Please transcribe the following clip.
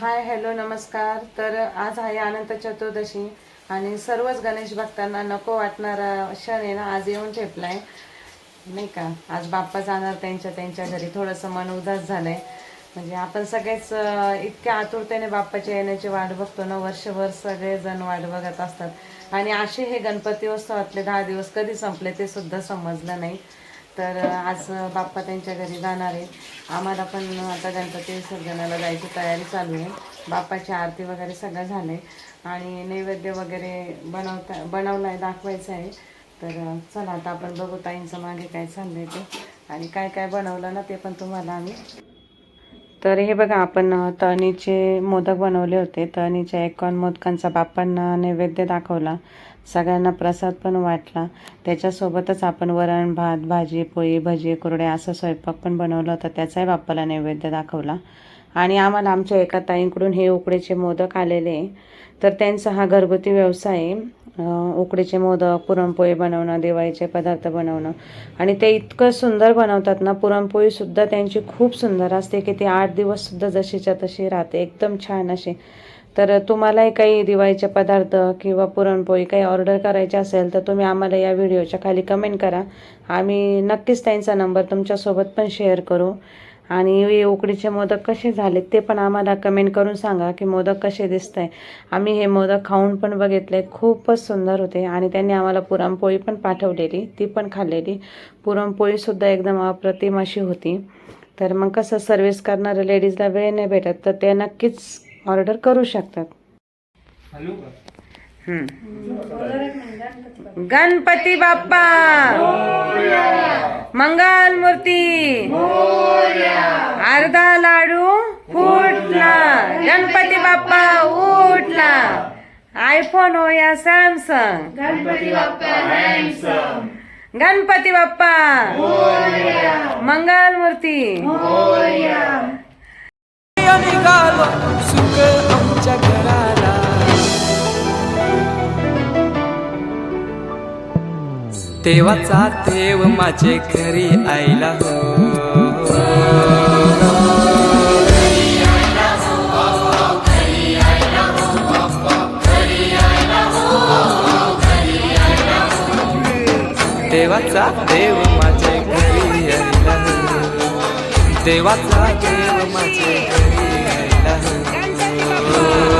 Hi hello नमस्कार. तर आज आहे अनंत चतुर्दशी आणि सर्वच गणेश भक्तांना नको वाटणारा क्षण आहे ना आज येऊन ठेपलाय नाही का? आज बाप्पा जाणार त्यांच्या त्यांच्या घरी. थोडंसं मन उदास झालंय. म्हणजे आपण सगळेच इतक्या आतुरतेने बाप्पाच्या येण्याची वाट बघतो ना वर्षभर सगळेजण वाट बघत असतात. आणि असे हे गणपती उत्सवातले दहा दिवस कधी संपले ते सुद्धा समजलं नाही. तर आज बाप्पा त्यांच्या घरी जाणार आहे आम्हाला पण आता गणपती विसर्जनाला जायची तयारी चालू आहे. बाप्पाची आरती वगैरे सगळं झालं आहे आणि नैवेद्य वगैरे बनवता बनवलं आहे दाखवायचं आहे. तर चला आता आपण बघू ताईंचं मागे काय चाललं आहे ते. आणि काय काय बनवलं ना ते पण तुम्हाला आम्ही तर हे बघा आपण अ, तळणीचे मोदक बनवले होते. तळणीच्या एकावन्न मोदकांचा बाप्पांना नैवेद्य दाखवला. सगळ्यांना प्रसाद पण वाटला. त्याच्यासोबतच आपण वरण भात भाजी पोळी भजी कुरडे असं स्वयंपाक पण बनवलं होतं. त्याचाही बाप्पाला नैवेद्य दाखवला. आणि आम्हाला आमच्या एका ताईंकडून हे उकडीचे मोदक आलेले. तर त्यांचा हा घरगुती व्यवसाय आहे उकडीचे मोदक पुरणपोळी बनवणं दिवाळीचे पदार्थ बनवणं. आणि ते इतकं सुंदर बनवतात ना पुरणपोळीसुद्धा त्यांची खूप सुंदर असते की ती आठ दिवससुद्धा जशीच्या तशी राहते एकदम छान अशी. तर तुम्हालाही काही दिवाळीचे पदार्थ किंवा पुरणपोळी काही ऑर्डर करायचे असेल तर तुम्ही आम्हाला या व्हिडिओच्या खाली कमेंट करा. आम्ही नक्कीच त्यांचा नंबर तुमच्यासोबत पण शेअर करू. आणि हे उकडीचे मोदक कसे झाले ते पण आम्हाला कमेंट करून सांगा की मोदक कसे दिसत आहे आम्ही हे मोदक खाऊन पण बघितले खूपच सुंदर होते आणि त्यांनी आम्हाला पुरणपोळी पण पाठवलेली ती पण खाल्लेली. पुरणपोळीसुद्धा एकदम अप्रतिम अशी होती. तर मग कसं सर्व्हिस करणाऱ्या लेडीजला वेळ नाही भेटत तर ते नक्कीच ऑर्डर करू शकतात. गणपती बाप्पा. मंगल मूर्ती. अर्धा लाडू फुटला गणपती बाप्पा उठला आयफोन हो या सॅमसंग गणपती बाप्पा. मंगल मूर्ती. निघालो सुख आमच्या घरात देवाचा देव माझे घरी आईला हो. देवाचा देव माझे घरी आईला हो. देवाचा देव माझे घरी आईला हो.